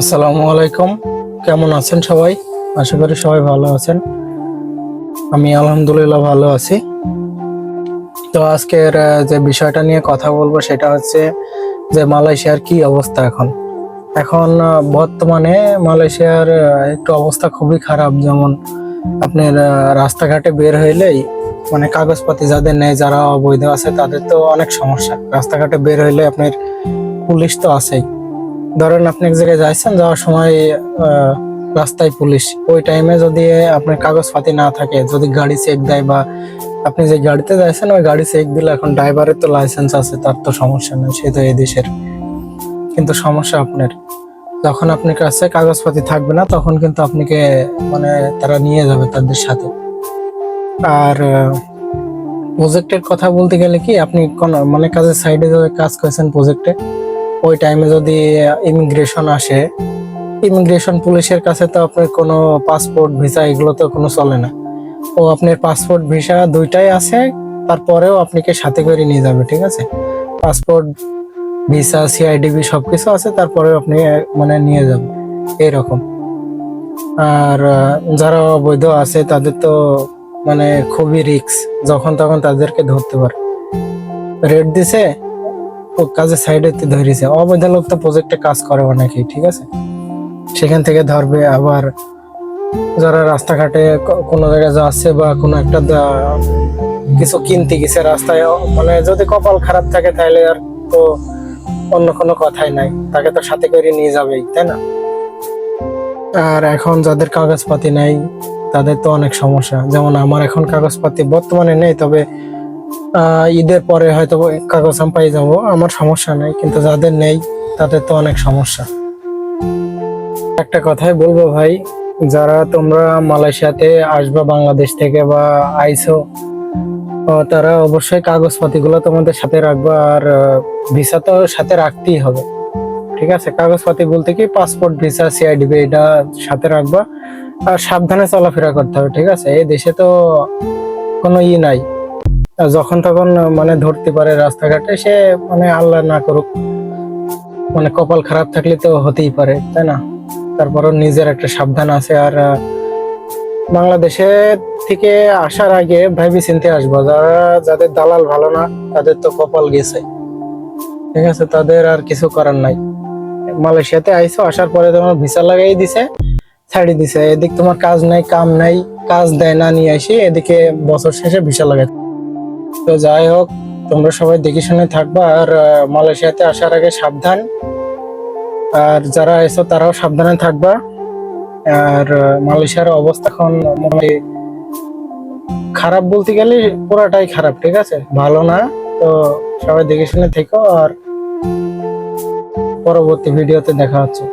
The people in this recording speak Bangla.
আসসালামু আলাইকুম। কেমন আছেন সবাই? আশা করি সবাই ভালো আছেন। আমি আলহামদুলিল্লাহ ভালো আছি। তো আজকের যে বিষয়টা নিয়ে কথা বলব সেটা হচ্ছে যে মালয়েশিয়ার কি অবস্থা এখন? এখন বর্তমানে মালয়েশিয়ার একটু অবস্থা খুবই খারাপ। যেমন আপনার রাস্তাঘাটে বের হইলেই মানে কাগজপাতি যাদের নেই, যারা অবৈধ আছে, তাদের তো অনেক সমস্যা। রাস্তাঘাটে বের হইলে আপনার পুলিশ তো আছেই। ধরেন আপনি এক জায়গায় যাচ্ছেন যাওয়ার সময় রাস্তায় পুলিশ, ওই টাইমে যদি আপনার কাগজপাতি না থাকে, যদি গাড়ি চেক দেয় বা আপনি যে গাড়িতে যাচ্ছেন ওই গাড়ি চেক দিলে এখন ড্রাইভারের তো লাইসেন্স আছে, তার তো সমস্যা নেই, সে তো এই দেশের। কিন্তু সমস্যা আপনার। যখন আপনার কাছে কাগজপাতি থাকবে না, তখন কিন্তু আপনাকে মানে তারা নিয়ে যাবে তাদের সাথে। আর প্রজেক্টের কথা বলতে গেলে কি, আপনি কোন মানে কাজের সাইডে কাজ করেছেন প্রজেক্টে ওই টাইমে যদি ইমিগ্রেশন আসে ইমিগ্রেশন পুলিশের কাছে তো আপনার কোনো পাসপোর্ট ভিসা এগুলো তো কোনো চলে না। ও আপনার পাসপোর্ট ভিসা দুইটাই আছে, তারপরেও আপনাকে সাথে করে নিয়ে যাবে, ঠিক আছে? পাসপোর্ট ভিসা সিআইডিবি সব কিছু আছে, তারপরেও আপনি মানে নিয়ে যাবে এরকম। আর যারা অবৈধ আছে, তাদের তো মানে খুবই রিস্ক যখন তখন তাদেরকে ধরতে পারে। রেট দিছে কাজের সাইডে ধরেছে অবৈধ লোক তো প্রজেক্টে কাজ করে অনেকেই, ঠিক আছে? সেখান থেকে ধরবে আবার যারা রাস্তাঘাটে কোনো জায়গায় যাচ্ছে বা কোনো একটা কিছু কিনতে গেছে রাস্তায় মানে যদি কপাল খারাপ থাকে তাহলে আর তো অন্য কোনো কথাই নাই। তাকে তো সাথে করে নিয়ে যাবেই, তাই না? আর এখন যাদের কাগজপাতি নাই, তাদের তো অনেক সমস্যা। যেমন আমার এখন কাগজপাতি বর্তমানে নেই, তবে ঈদের পরে হয়তো কাগজ আমি পাই যাব। আমার সমস্যা নেই, কিন্তু যাদের নেই, তাদের তো অনেক সমস্যা। একটা কথাই বলব ভাই, যারা তোমরা মালয়েশিয়াতে আসবা, বাংলাদেশ থেকে বা আইসো তারা অবশ্যই কাগজপাতিগুলো তোমাদের সাথে রাখবা আর ভিসা তো সাথে রাখতেই হবে। ঠিক আছে? কাগজপাতি বলতে কি পাসপোর্ট ভিসা সিআইডিবি এটা সাথে রাখবা। আর সাবধানে চলাফেরা করতে হবে, ঠিক আছে? এই দেশে তো কোনো ই নাই। যখন তখন মানে ধরতে পারে রাস্তাঘাটে, সে মানে আল্লাহ না করুক মানে কপাল খারাপ থাকলে তো হতেই পারে, তাই না? তারপরও নিজের একটা সাবধান আছে আর বাংলাদেশে থেকে আসার আগে ভাবি চিনতে আসব, যারা, যাদের দালাল ভালো না, তাদের তো কপাল গেছে। ঠিক আছে, তাদের আর কিছু করার নাই। মালয়েশিয়াতে আইসো আসার পরে তোমার ভিসা লাগাই দিছে, ছাড়ি দিছে। এদিক তোমার কাজ নাই, কাম নাই, কাজ দেয় না, নিয়ে আসি, এদিকে বছর শেষে ভিসা লাগাই তো যাই হোক, তোমরা সবাই দেখে শুনে থাকবা আর মালয়েশিয়াতে আসার আগে সাবধান। আর যারা এসো তারাও সাবধানে থাকবা। আর মালয়েশিয়ার অবস্থা এখন খারাপ বলতে গেলে পুরাটাই খারাপ, ঠিক আছে? ভালো না, তো সবাই দেখে শুনে থেকো আর পরবর্তী ভিডিওতে দেখা হচ্ছে।